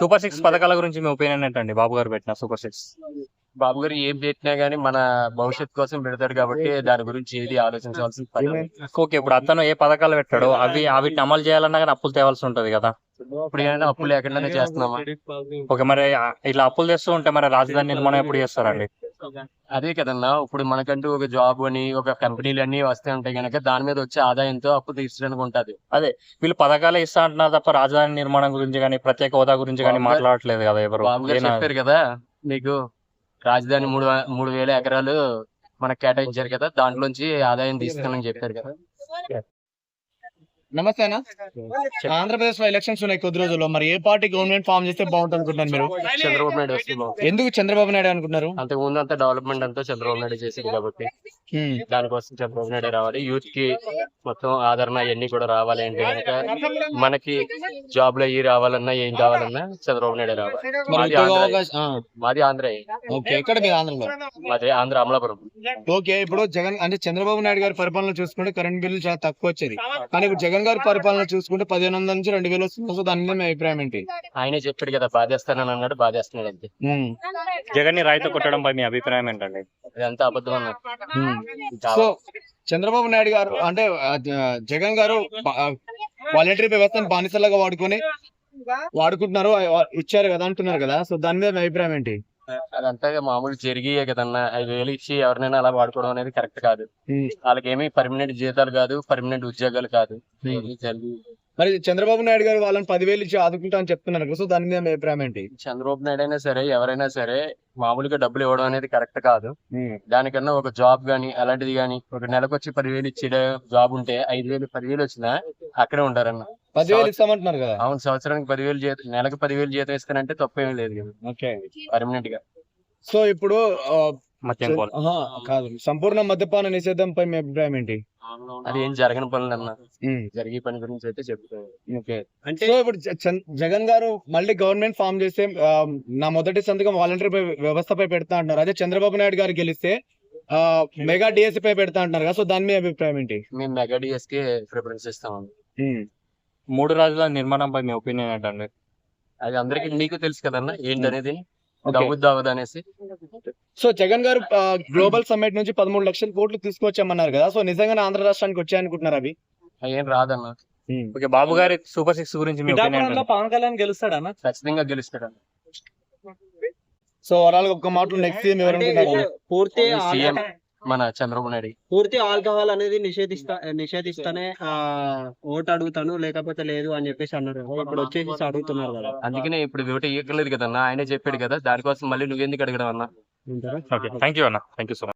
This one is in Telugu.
సూపర్ సిక్స్ పథకాల గురించి మీ ఒపీనియన్ ఏంటండి? బాబు గారు పెట్టిన సూపర్ సిక్స్. బాబు గారు ఏం పెట్టినా గానీ మన భవిష్యత్ కోసం పెడతాడు కాబట్టి దాని గురించి ఏది ఆలోచించాల్సిన పని. ఓకే ఇప్పుడు అతను ఏ పథకాలు పెట్టాడో అవి వీటిని అమలు చేయాలన్నా కానీ అప్పులు తేవాల్సి ఉంటది కదా. ఇప్పుడు ఏమైనా అప్పులు లేకుండానే చేస్తున్నామా? ఓకే మరి ఇట్లా అప్పులు తెస్తూ ఉంటే మరి రాజధాని నిర్మాణం ఎప్పుడు చేస్తారండి? అదే కదన్నా ఇప్పుడు మనకంటూ ఒక జాబ్ అని ఒక కంపెనీలు అన్ని వస్తే ఉంటాయి కనుక దాని మీద వచ్చే ఆదాయంతో అప్పు తీర్చడానికి ఉంటది వీళ్ళు పథకాలే ఇస్తా అంటున్నారు తప్ప రాజధాని నిర్మాణం గురించి కానీ ప్రత్యేక హోదా గురించి కానీ మాట్లాడట్లేదు కదా ఎవరు? బాబు గారు చెప్పారు కదా మీకు రాజధాని మూడు మూడు వేల ఎకరాలు మనకు కేటాయించారు కదా దాంట్లోంచి ఆదాయం తీస్తానని చెప్పారు కదా. నమస్తే ఆంధ్రప్రదేశ్లో ఎలక్షన్స్ ఉన్నాయి కొద్ది రోజుల్లో. మరి ఏ పార్టీ గవర్నమెంట్ ఫామ్ చేస్తే బాగుంటుంది అనుకుంటున్నారు మీరు? చంద్రబాబు నాయుడు వస్తే బాగుంది. ఎందుకు చంద్రబాబు నాయుడు అనుకుంటున్నారు? అంతకు ముందు అంతా డెవలప్మెంట్ అంతా చంద్రబాబు నాయుడు చేసింది కాబట్టి. దానికోసం చంద్రబాబు నాయుడు రావాలి. యూత్కి మొత్తం ఆదరణ అవన్నీ కూడా రావాలి అంటే కనుక మనకి జాబ్లు అయ్యి రావాలన్నా ఏం కావాలన్నా చంద్రబాబు నాయుడు రావాలి. మాది ఆంధ్ర. ఓకే ఎక్కడ మీరు ఆంధ్రలో? మాది ఆంధ్ర అమలాపురం. ఓకే ఇప్పుడు జగన్ అంటే చంద్రబాబు నాయుడు గారి పరిపాలన చూసుకుంటే కరెంట్ బిల్లు చాలా తక్కువ వచ్చేది. కానీ ఇప్పుడు జగన్ గారి పరిపాలన చూసుకుంటే పదిహేను వందల నుంచి రెండు వేలు వస్తుంది. సో దాని మీద మీ అభిప్రాయం ఏంటి? ఆయనే చెప్పాడు కదా బాధేస్తానని అన్నాడు బాధేస్తున్నాడు అంతే. జగన్ని రైతు కొట్టడంపై మీ అభిప్రాయం ఏంటండి? ఇదంతా అబద్ధం అన్నారు హ్మ్. సో చంద్రబాబు నాయుడు గారు అంటే ఆ, జ- జగన్ గారు వాలంటరీ వ్యవస్థను బానిసలాగా వాడుకొని వాడుకుంటున్నారు ఆ, ఇచ్చారు కదా అంటున్నారు కదా. సో దాని మీద మీ అభిప్రాయం ఏంటి? అదంతా మామూలు జరిగియే కదన్నా. ఐదు వేలు ఇచ్చి ఎవరినైనా అలా వాడుకోవడం అనేది కరెక్ట్ కాదు. హ్మ్. వాళ్ళకి ఏమి పర్మనెంట్ జీతాలు కాదు పర్మనెంట్ ఉద్యోగాలు కాదు. జరిగి- మరి చంద్రబాబు నాయుడు గారు వాళ్ళని పదివేలు ఇచ్చి ఆదుకుంటా అని చెప్తున్నారు కదా, సో దాని మీద మీ అభిప్రాయం ఏంటి? చంద్రబాబు నాయుడు అయినా సరే ఎవరైనా సరే మామూలుగా డబ్బులు ఇవ్వడం అనేది కరెక్ట్ కాదు. దానికన్నా ఒక జాబ్ గానీ అలాంటిది గానీ ఒక నెలకు వచ్చి పదివేలు ఇచ్చే జాబ్ ఉంటే ఐదు వేలు పదివేలు వచ్చినా అక్కడే ఉంటారన్న. పదివేలు ఇస్తామంటున్నారు కదా. అవును సంవత్సరానికి పదివేలు జీతం నెలకు పదివేలు జీతం ఇస్తానంటే తప్పేమీ లేదు కదా. ఓకే. పర్మనెంట్గా సో ఇప్పుడు కాదు. సంపూర్ణ మద్యపాన నిషేధంపై మీ అభిప్రాయం ఏంటి? అది ఏం జరగని పనులు అన్న జరిగే పని గురించి అయితే చెప్తాను. ఓకే. సో ఇప్పుడు జగన్ గారు మళ్ళీ గవర్నమెంట్ ఫామ్ చేస్తే నా మొదటి సంతకం వాలంటరీ వ్యవస్థపై పెడతా అంటున్నారు. అదే చంద్రబాబు నాయుడు గారు గెలిస్తే మెగా డిఎస్సి పై పెడతా అంటున్నారు కదా. సో దాని మీద అభిప్రాయం ఏంటి? మేము మెగా డిఎస్కి ప్రిఫరెన్స్ ఇస్తామండి. మూడు రాజధాని నిర్మాణంపై మీ ఒపీనియన్ ఏంటండి? అది అందరికి నీకు తెలుసు కదన్నా ఏంటనేది? అనేసి. సో జగన్ గారు గ్లోబల్ సమ్మిట్ నుంచి పదమూడు లక్షల కోట్లు తీసుకొచ్చామన్నారు కదా. సో నిజంగానే ఆంధ్ర రాష్ట్రానికి వచ్చాయనుకుంటున్నారు అవి? ఏం రాదన్న. ఓకే బాబు గారి సూపర్ సిక్స్ గురించి మీ ఒపీనియన్ ఏంటండి? పవన్ కళ్యాణ్ గెలుస్తాడన్న ఖచ్చితంగా గెలుస్తాడు సో ఓవరాల్ ఒక మాటలు నెక్స్ట్ సీఎం ఎవరు పూర్తి సీఎం. మన చంద్రబాబు నాయుడు. పూర్తి ఆల్కహాల్ అనేది నిషేధిస్తా నిషేధిస్తానే ఆ ఓటు అడుగుతాను లేకపోతే లేదు అని చెప్పేసి అన్నారు. ఇప్పుడు వచ్చేసి అడుగుతున్నారు కదా. అందుకనే ఇప్పుడు ఓటు ఇవ్వలేదు కదన్నా ఆయనే చెప్పాడు కదా దానికోసం మళ్ళీ నువ్వెందుకు అడగడం అన్నా? ఓకే. థ్యాంక్ యూ అన్న. Thank you so much